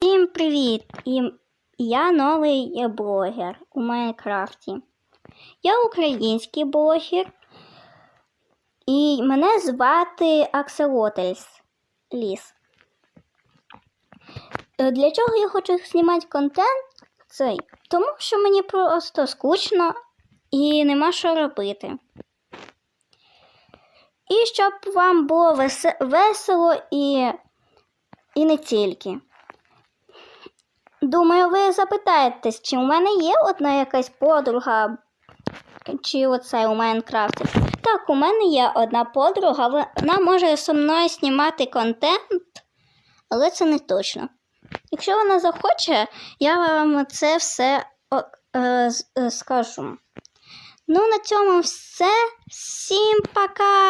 Всім привіт! Я новий блогер у Майнкрафті. Я український блогер, і мене звати Акселотельс Ліс. Е, Для чого я хочу знімати контент цей? Тому що мені просто скучно і нема що робити. І щоб вам було весело і, і не тільки. Думаю, ви запитаєтесь, чи у мене є одна якась подруга, чи оце у Майнкрафті. Так, у мене є одна подруга, вона може зі мною знімати контент, але це не точно. Якщо вона захоче, я вам це все е, е, скажу. Ну, на цьому все. Всім пока!